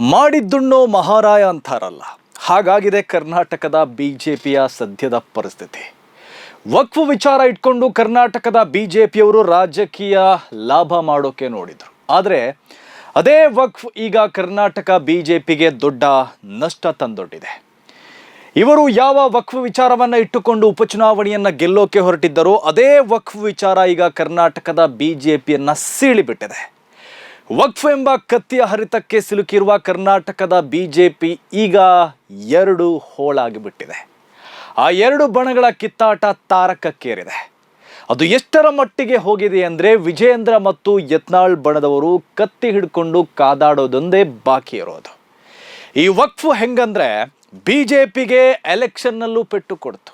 ಮಾಡಿದ್ದುಣ್ಣೋ ಮಹಾರಾಯ ಅಂತಾರಲ್ಲ. ಹಾಗಾಗಿದೆ ಕರ್ನಾಟಕದ ಬಿ ಜೆ ಪಿಯ ಸದ್ಯದ ಪರಿಸ್ಥಿತಿ. ವಕ್ಫ್ ವಿಚಾರ ಇಟ್ಕೊಂಡು ಕರ್ನಾಟಕದ ಬಿ ಜೆ ಪಿಯವರು ರಾಜಕೀಯ ಲಾಭ ಮಾಡೋಕೆ ನೋಡಿದರು. ಆದರೆ ಅದೇ ವಕ್ಫ್ ಈಗ ಕರ್ನಾಟಕ ಬಿ ಜೆ ಪಿಗೆ ದೊಡ್ಡ ನಷ್ಟ ತಂದೊಡ್ಡಿದೆ. ಇವರು ಯಾವ ವಕ್ಫ್ ವಿಚಾರವನ್ನು ಇಟ್ಟುಕೊಂಡು ಉಪಚುನಾವಣೆಯನ್ನು ಗೆಲ್ಲೋಕೆ ಹೊರಟಿದ್ದರೋ ಅದೇ ವಕ್ಫ್ ವಿಚಾರ ಈಗ ಕರ್ನಾಟಕದ ಬಿ ಜೆ ಪಿಯನ್ನು ಸೀಳಿಬಿಟ್ಟಿದೆ. ವಕ್ಫ್ ಎಂಬ ಕತ್ತಿಯ ಹರಿತಕ್ಕೆ ಸಿಲುಕಿರುವ ಕರ್ನಾಟಕದ ಬಿಜೆಪಿ ಈಗ ಎರಡು ಹೋಳಾಗಿ ಬಿಟ್ಟಿದೆ ಆ ಎರಡು ಬಣಗಳ ಕಿತ್ತಾಟ ತಾರಕಕ್ಕೇರಿದೆ. ಅದು ಎಷ್ಟರ ಮಟ್ಟಿಗೆ ಹೋಗಿದೆ ಅಂದರೆ ವಿಜಯೇಂದ್ರ ಮತ್ತು ಯತ್ನಾಳ್ ಬಣದವರು ಕತ್ತಿ ಹಿಡ್ಕೊಂಡು ಕಾದಾಡೋದೊಂದೇ ಬಾಕಿ ಇರೋದು. ಈ ವಕ್ಫ್ ಹೆಂಗಂದ್ರೆ ಬಿ ಜೆ ಪಿಗೆ ಎಲೆಕ್ಷನ್ನಲ್ಲೂ ಪೆಟ್ಟು ಕೊಡ್ತು.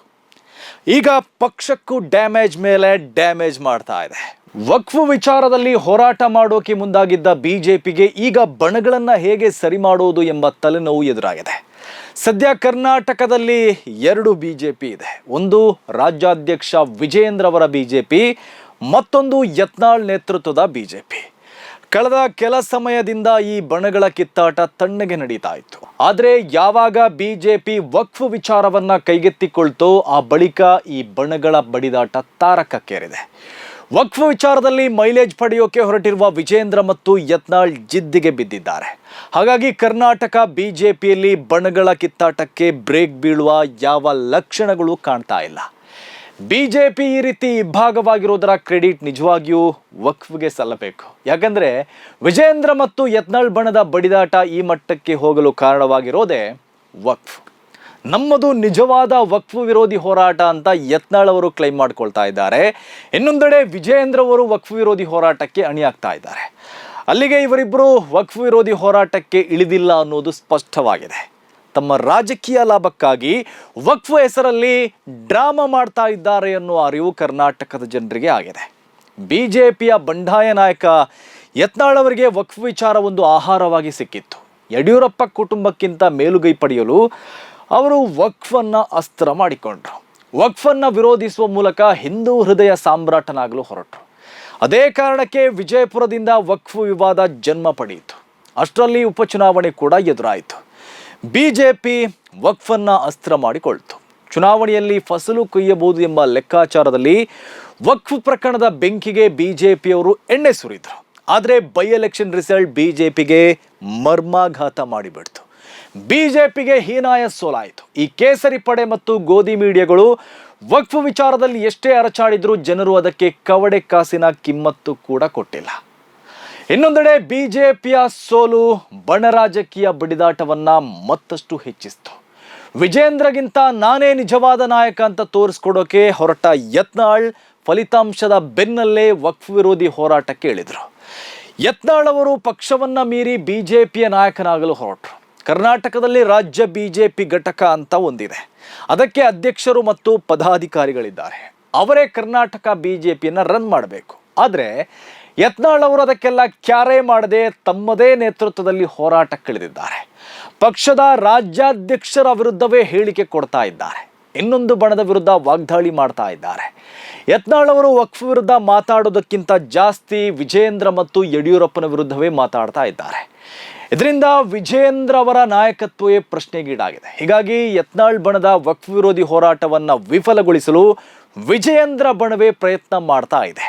ಈಗ ಪಕ್ಷಕ್ಕೂ ಡ್ಯಾಮೇಜ್ ಮೇಲೆ ಡ್ಯಾಮೇಜ್ ಮಾಡ್ತಾ ಇದೆ. ವಕ್ಫ್ ವಿಚಾರದಲ್ಲಿ ಹೋರಾಟ ಮಾಡೋಕೆ ಮುಂದಾಗಿದ್ದ ಬಿಜೆಪಿಗೆ ಈಗ ಬಣಗಳನ್ನು ಹೇಗೆ ಸರಿ ಮಾಡೋದು ಎಂಬ ತಲೆನೋವು ಎದುರಾಗಿದೆ. ಸದ್ಯ ಕರ್ನಾಟಕದಲ್ಲಿ ಎರಡು ಬಿಜೆಪಿ ಇದೆ. ಒಂದು ರಾಜ್ಯಾಧ್ಯಕ್ಷ ವಿಜಯೇಂದ್ರ ಅವರ ಬಿಜೆಪಿ, ಮತ್ತೊಂದು ಯತ್ನಾಳ್ ನೇತೃತ್ವದ ಬಿಜೆಪಿ. ಕಳೆದ ಕೆಲ ಸಮಯದಿಂದ ಈ ಬಣಗಳ ಕಿತ್ತಾಟ ತಣ್ಣಗೆ ನಡೀತಾ ಇತ್ತು. ಆದರೆ ಯಾವಾಗ ಬಿಜೆಪಿ ವಕ್ಫ್ ವಿಚಾರವನ್ನು ಕೈಗೆತ್ತಿಕೊಳ್ತೋ ಆ ಬಳಿಕ ಈ ಬಣಗಳ ಬಡಿದಾಟ ತಾರಕಕ್ಕೇರಿದೆ. ವಕ್ಫ್ ವಿಚಾರದಲ್ಲಿ ಮೈಲೇಜ್ ಪಡೆಯೋಕೆ ಹೊರಟಿರುವ ವಿಜೇಂದ್ರ ಮತ್ತು ಯತ್ನಾಳ್ ಜಿದ್ದಿಗೆ ಬಿದ್ದಿದ್ದಾರೆ. ಹಾಗಾಗಿ ಕರ್ನಾಟಕ ಬಿಜೆಪಿಯಲ್ಲಿ ಬಣಗಳ ಕಿತ್ತಾಟಕ್ಕೆ ಬ್ರೇಕ್ ಬೀಳುವ ಯಾವ ಲಕ್ಷಣಗಳು ಕಾಣ್ತಾ ಇಲ್ಲ. ಬಿಜೆಪಿ ಈ ರೀತಿ ಇಬ್ಬಾಗವಾಗಿರೋದರ ಕ್ರೆಡಿಟ್ ನಿಜವಾಗಿಯೂ ವಕ್ಫ್ಗೆ ಸಲ್ಲಬೇಕು. ಯಾಕಂದ್ರೆ ವಿಜೇಂದ್ರ ಮತ್ತು ಯತ್ನಾಳ್ ಬಣದ ಬಡಿದಾಟ ಈ ಮಟ್ಟಕ್ಕೆ ಹೋಗಲು ಕಾರಣವಾಗಿರೋದೇ ವಕ್ಫ್. ನಮ್ಮದು ನಿಜವಾದ ವಕ್ಫ್ ವಿರೋಧಿ ಹೋರಾಟ ಅಂತ ಯತ್ನಾಳ್ ಅವರು ಕ್ಲೈಮ್ ಮಾಡ್ಕೊಳ್ತಾ ಇದ್ದಾರೆ. ಇನ್ನೊಂದೆಡೆ ವಿಜಯೇಂದ್ರ ಅವರು ವಕ್ಫ್ ವಿರೋಧಿ ಹೋರಾಟಕ್ಕೆ ಅಣಿಯಾಗ್ತಾ ಇದ್ದಾರೆ. ಅಲ್ಲಿಗೆ ಇವರಿಬ್ಬರು ವಕ್ಫ್ ವಿರೋಧಿ ಹೋರಾಟಕ್ಕೆ ಇಳಿದಿಲ್ಲ ಅನ್ನೋದು ಸ್ಪಷ್ಟವಾಗಿದೆ. ತಮ್ಮ ರಾಜಕೀಯ ಲಾಭಕ್ಕಾಗಿ ವಕ್ಫ್ ಹೆಸರಲ್ಲಿ ಡ್ರಾಮಾ ಮಾಡ್ತಾ ಇದ್ದಾರೆ ಅನ್ನುವ ಅರಿವು ಕರ್ನಾಟಕದ ಜನರಿಗೆ ಆಗಿದೆ. ಬಿ ಜೆ ಪಿಯ ಬಂಡಾಯ ನಾಯಕ ಯತ್ನಾಳ್ ಅವರಿಗೆ ವಕ್ಫ್ ವಿಚಾರ ಒಂದು ಆಹಾರವಾಗಿ ಸಿಕ್ಕಿತ್ತು. ಯಡಿಯೂರಪ್ಪ ಕುಟುಂಬಕ್ಕಿಂತ ಮೇಲುಗೈ ಪಡೆಯಲು ಅವರು ವಕ್ಫನ್ನ ಅಸ್ತ್ರ ಮಾಡಿಕೊಂಡ್ರು. ವಕ್ಫನ್ನ ವಿರೋಧಿಸುವ ಮೂಲಕ ಹಿಂದೂ ಹೃದಯ ಸಾಮ್ರಾಟನಾಗಲು ಹೊರಟರು. ಅದೇ ಕಾರಣಕ್ಕೆ ವಿಜಯಪುರದಿಂದ ವಕ್ಫ್ ವಿವಾದ ಜನ್ಮ ಪಡೆಯಿತು. ಅಷ್ಟರಲ್ಲಿ ಉಪಚುನಾವಣೆ ಕೂಡ ಎದುರಾಯಿತು. ಬಿ ಜೆ ಪಿ ವಕ್ಫನ್ನ ಅಸ್ತ್ರ ಮಾಡಿಕೊಳ್ತು. ಚುನಾವಣೆಯಲ್ಲಿ ಫಸಲು ಕೊಯ್ಯಬಹುದು ಎಂಬ ಲೆಕ್ಕಾಚಾರದಲ್ಲಿ ವಕ್ಫ್ ಪ್ರಕರಣದ ಬೆಂಕಿಗೆ ಬಿ ಜೆ ಪಿಯವರು ಎಣ್ಣೆ ಸುರಿದ್ರು. ಆದರೆ by election result B J ಪಿಗೆ ಮರ್ಮಾಘಾತ ಮಾಡಿಬಿಡ್ತು. ಬಿಜೆಪಿಗೆ ಹೀನಾಯ ಸೋಲಾಯಿತು. ಈ ಕೇಸರಿ ಪಡೆ ಮತ್ತು ಗೋಧಿ ಮೀಡಿಯಾಗಳು ವಕ್ಫ್ ವಿಚಾರದಲ್ಲಿ ಎಷ್ಟೇ ಅರಚಾಡಿದ್ರು ಜನರು ಅದಕ್ಕೆ ಕವಡೆ ಕಾಸಿನ ಕಿಮ್ಮತ್ತು ಕೂಡ ಕೊಟ್ಟಿಲ್ಲ. ಇನ್ನೊಂದೆಡೆ ಬಿಜೆಪಿಯ ಸೋಲು ಬಣರಾಜಕೀಯ ಬಡಿದಾಟವನ್ನ ಮತ್ತಷ್ಟು ಹೆಚ್ಚಿಸಿತು. ವಿಜೇಂದ್ರಗಿಂತ ನಾನೇ ನಿಜವಾದ ನಾಯಕ ಅಂತ ತೋರಿಸ್ಕೊಡೋಕೆ ಹೊರಟ ಯತ್ನಾಳ್ ಫಲಿತಾಂಶದ ಬೆನ್ನಲ್ಲೇ ವಕ್ಫ್ ವಿರೋಧಿ ಹೋರಾಟಕ್ಕೆ ಇಳಿದ್ರು. ಯತ್ನಾಳ್ ಅವರು ಪಕ್ಷವನ್ನ ಮೀರಿ ಬಿಜೆಪಿಯ ನಾಯಕನಾಗಲು ಹೊರಟರು. ಕರ್ನಾಟಕದಲ್ಲಿ ರಾಜ್ಯ ಬಿ ಜೆ ಪಿ ಘಟಕ ಅಂತ ಒಂದಿದೆ. ಅದಕ್ಕೆ ಅಧ್ಯಕ್ಷರು ಮತ್ತು ಪದಾಧಿಕಾರಿಗಳಿದ್ದಾರೆ. ಅವರೇ ಕರ್ನಾಟಕ ಬಿ ಜೆ ಪಿಯನ್ನು ರನ್ ಮಾಡಬೇಕು. ಆದರೆ ಯತ್ನಾಳ್ ಅವರು ಅದಕ್ಕೆಲ್ಲ ಕ್ಯಾರೆ ಮಾಡದೆ ತಮ್ಮದೇ ನೇತೃತ್ವದಲ್ಲಿ ಹೋರಾಟಕ್ಕಿಳಿದಿದ್ದಾರೆ ಪಕ್ಷದ ರಾಜ್ಯಾಧ್ಯಕ್ಷರ ವಿರುದ್ಧವೇ ಹೇಳಿಕೆ ಕೊಡ್ತಾ ಇದ್ದಾರೆ. ಇನ್ನೊಂದು ಬಣದ ವಿರುದ್ಧ ವಾಗ್ದಾಳಿ ಮಾಡ್ತಾ ಇದ್ದಾರೆ. ಯತ್ನಾಳ್ ಅವರು ವಕ್ಫ್ ವಿರುದ್ಧ ಮಾತಾಡೋದಕ್ಕಿಂತ ಜಾಸ್ತಿ ವಿಜಯೇಂದ್ರ ಮತ್ತು ಯಡಿಯೂರಪ್ಪನ ವಿರುದ್ಧವೇ ಮಾತಾಡ್ತಾ ಇದ್ದಾರೆ. ಇದರಿಂದ ವಿಜೇಂದ್ರ ಅವರ ನಾಯಕತ್ವವೇ ಪ್ರಶ್ನೆಗೀಡಾಗಿದೆ. ಹೀಗಾಗಿ ಯತ್ನಾಳ್ ಬಣದ ವಕ್ಫ್ ವಿರೋಧಿ ಹೋರಾಟವನ್ನು ವಿಫಲಗೊಳಿಸಲು ವಿಜಯೇಂದ್ರ ಬಣವೇ ಪ್ರಯತ್ನ ಮಾಡ್ತಾ ಇದೆ.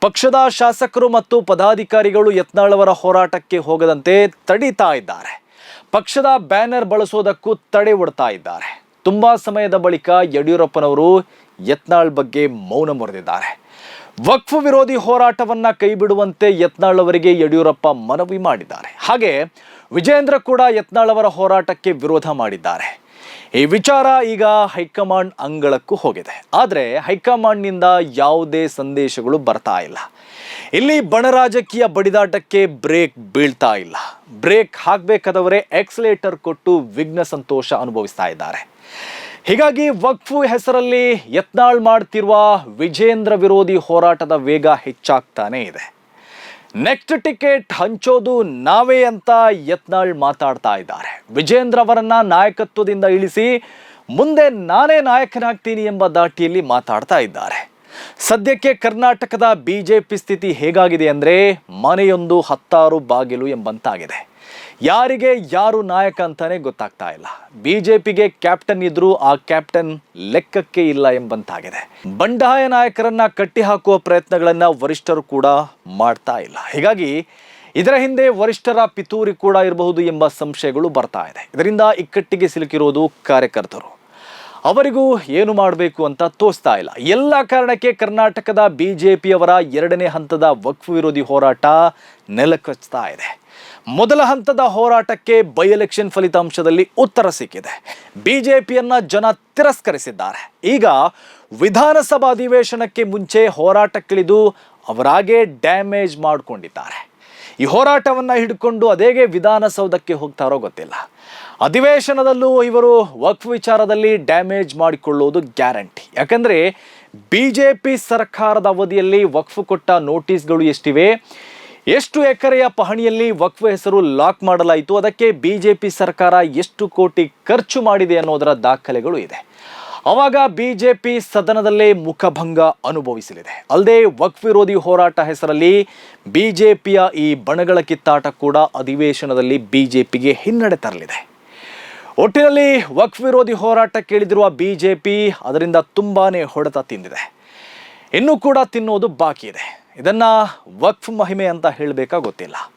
ಪಕ್ಷದ ಶಾಸಕರು ಮತ್ತು ಪದಾಧಿಕಾರಿಗಳು ಯತ್ನಾಳ್ ಅವರ ಹೋರಾಟಕ್ಕೆ ಹೋಗದಂತೆ ತಡೀತಾ ಇದ್ದಾರೆ. ಪಕ್ಷದ ಬ್ಯಾನರ್ ಬಳಸೋದಕ್ಕೂ ತಡೆ ಒಡ್ತಾ ಇದ್ದಾರೆ. ತುಂಬಾ ಸಮಯದ ಬಳಿಕ ಯಡಿಯೂರಪ್ಪನವರು ಯತ್ನಾಳ್ ಬಗ್ಗೆ ಮೌನ ಮುರಿದಿದ್ದಾರೆ. ವಕ್ಫ್ ವಿರೋಧಿ ಹೋರಾಟವನ್ನ ಕೈಬಿಡುವಂತೆ ಯತ್ನಾಳ್ ಅವರಿಗೆ ಯಡಿಯೂರಪ್ಪ ಮನವಿ ಮಾಡಿದ್ದಾರೆ. ಹಾಗೆ ವಿಜೇಂದ್ರ ಕೂಡ ಯತ್ನಾಳ್ ಅವರ ಹೋರಾಟಕ್ಕೆ ವಿರೋಧ ಮಾಡಿದ್ದಾರೆ. ಈ ವಿಚಾರ ಈಗ ಹೈಕಮಾಂಡ್ ಅಂಗಳಕ್ಕೂ ಹೋಗಿದೆ. ಆದರೆ ಹೈಕಮಾಂಡ್ನಿಂದ ಯಾವುದೇ ಸಂದೇಶಗಳು ಬರ್ತಾ ಇಲ್ಲ. ಇಲ್ಲಿ ಬಣರಾಜಕೀಯ ಬಡಿದಾಟಕ್ಕೆ ಬ್ರೇಕ್ ಬೀಳ್ತಾ ಇಲ್ಲ. ಬ್ರೇಕ್ ಹಾಕಬೇಕಾದವರೇ ಎಕ್ಸಲೇಟರ್ ಕೊಟ್ಟು ವಿಘ್ನ ಸಂತೋಷ ಅನುಭವಿಸ್ತಾ ಇದ್ದಾರೆ. ಹೀಗಾಗಿ ವಕ್ಫು ಹೆಸರಲ್ಲಿ ಯತ್ನಾಳ್ ಮಾಡ್ತಿರುವ ವಿಜೇಂದ್ರ ವಿರೋಧಿ ಹೋರಾಟದ ವೇಗ ಹೆಚ್ಚಾಗ್ತಾನೇ ಇದೆ. ನೆಕ್ಸ್ಟ್ ಟಿಕೆಟ್ ಹಂಚೋದು ನಾವೇ ಅಂತ ಯತ್ನಾಳ್ ಮಾತಾಡ್ತಾ ಇದ್ದಾರೆ. ವಿಜೇಂದ್ರ ಅವರನ್ನ ನಾಯಕತ್ವದಿಂದ ಇಳಿಸಿ ಮುಂದೆ ನಾನೇ ನಾಯಕನಾಗ್ತೀನಿ ಎಂಬ ದಾಟಿಯಲ್ಲಿ ಮಾತಾಡ್ತಾ ಇದ್ದಾರೆ. ಸದ್ಯಕ್ಕೆ ಕರ್ನಾಟಕದ ಬಿಜೆಪಿ ಸ್ಥಿತಿ ಹೇಗಾಗಿದೆ ಅಂದರೆ ಮನೆಯೊಂದು ಹತ್ತಾರು ಬಾಗಿಲು ಎಂಬಂತಾಗಿದೆ. ಯಾರಿಗೆ ಯಾರು ನಾಯಕ ಅಂತಾನೆ ಗೊತ್ತಾಗ್ತಾ ಇಲ್ಲ. ಬಿಜೆಪಿಗೆ ಕ್ಯಾಪ್ಟನ್ ಇದ್ರೂ ಆ ಕ್ಯಾಪ್ಟನ್ ಲೆಕ್ಕಕ್ಕೆ ಇಲ್ಲ ಎಂಬಂತಾಗಿದೆ. ಬಂಡಾಯ ನಾಯಕರನ್ನ ಕಟ್ಟಿ ಹಾಕುವ ಪ್ರಯತ್ನಗಳನ್ನ ವರಿಷ್ಠರು ಕೂಡ ಮಾಡ್ತಾ ಇಲ್ಲ. ಹೀಗಾಗಿ ಇದರ ಹಿಂದೆ ವರಿಷ್ಠರ ಪಿತೂರಿ ಕೂಡ ಇರಬಹುದು ಎಂಬ ಸಂಶಯಗಳು ಬರ್ತಾ ಇದೆ. ಇದರಿಂದ ಇಕ್ಕಟ್ಟಿಗೆ ಸಿಲುಕಿರೋದು ಕಾರ್ಯಕರ್ತರು. ಅವರಿಗೂ ಏನು ಮಾಡಬೇಕು ಅಂತ ತೋಸ್ತಾ ಇಲ್ಲ. ಎಲ್ಲ ಕಾರಣಕ್ಕೆ ಕರ್ನಾಟಕದ ಬಿಜೆಪಿಯವರ ಎರಡನೇ ಹಂತದ ವಕ್ಫ್ ವಿರೋಧಿ ಹೋರಾಟ ನೆಲಕಚ್ತಾ ಇದೆ. ಮೊದಲ ಹಂತದ ಹೋರಾಟಕ್ಕೆ ಬೈ ಎಲೆಕ್ಷನ್ ಫಲಿತಾಂಶದಲ್ಲಿ ಉತ್ತರ ಸಿಕ್ಕಿದೆ. ಬಿಜೆಪಿಯನ್ನ ಜನ ತಿರಸ್ಕರಿಸಿದ್ದಾರೆ. ಈಗ ವಿಧಾನಸಭಾ ಅಧಿವೇಶನಕ್ಕೆ ಮುಂಚೆ ಹೋರಾಟಕ್ಕಿಳಿದು ಅವರಾಗೇ ಡ್ಯಾಮೇಜ್ ಮಾಡಿಕೊಂಡಿದ್ದಾರೆ. ಈ ಹೋರಾಟವನ್ನು ಹಿಡ್ಕೊಂಡು ಅದೇಗೆ ವಿಧಾನಸೌಧಕ್ಕೆ ಹೋಗ್ತಾರೋ ಗೊತ್ತಿಲ್ಲ. ಅಧಿವೇಶನದಲ್ಲೂ ಇವರು ವಕ್ಫ್ ವಿಚಾರದಲ್ಲಿ ಡ್ಯಾಮೇಜ್ ಮಾಡಿಕೊಳ್ಳುವುದು ಗ್ಯಾರಂಟಿ. ಯಾಕಂದರೆ ಬಿ ಜೆ ಪಿ ಸರ್ಕಾರದ ಅವಧಿಯಲ್ಲಿ ವಕ್ಫ್ ಕೊಟ್ಟ ನೋಟಿಸ್ಗಳು ಎಷ್ಟಿವೆ? ಎಷ್ಟು ಎಕರೆಯ ಪಹಣಿಯಲ್ಲಿ ವಕ್ಫ್ ಹೆಸರು ಲಾಕ್ ಮಾಡಲಾಯಿತು? ಅದಕ್ಕೆ ಬಿ ಜೆ ಪಿ ಸರ್ಕಾರ ಎಷ್ಟು ಕೋಟಿ ಖರ್ಚು ಮಾಡಿದೆ ಅನ್ನೋದರ ದಾಖಲೆಗಳು ಇದೆ. ಅವಾಗ ಬಿಜೆಪಿ ಸದನದಲ್ಲೇ ಮುಖಭಂಗ ಅನುಭವಿಸಲಿದೆ. ಅಲ್ಲದೆ ವಕ್ಫ್ ವಿರೋಧಿ ಹೋರಾಟ ಹೆಸರಲ್ಲಿ ಬಿಜೆಪಿಯ ಈ ಬಣಗಳ ಕಿತ್ತಾಟ ಕೂಡ ಅಧಿವೇಶನದಲ್ಲಿ ಬಿಜೆಪಿಗೆ ಹಿನ್ನಡೆ ತರಲಿದೆ. ಒಟ್ಟಿನಲ್ಲಿ ವಕ್ಫ್ ವಿರೋಧಿ ಹೋರಾಟ ಕೇಳಿದಿರುವ ಬಿಜೆಪಿ ಅದರಿಂದ ತುಂಬಾನೇ ಹೊಡೆತ ತಿಂದಿದೆ. ಇನ್ನೂ ಕೂಡ ತಿನ್ನೋದು ಬಾಕಿ ಇದೆ. ಇದನ್ನ ವಕ್ಫ್ ಮಹಿಮೆ ಅಂತ ಹೇಳಬೇಕಾ ಗೊತ್ತಿಲ್ಲ.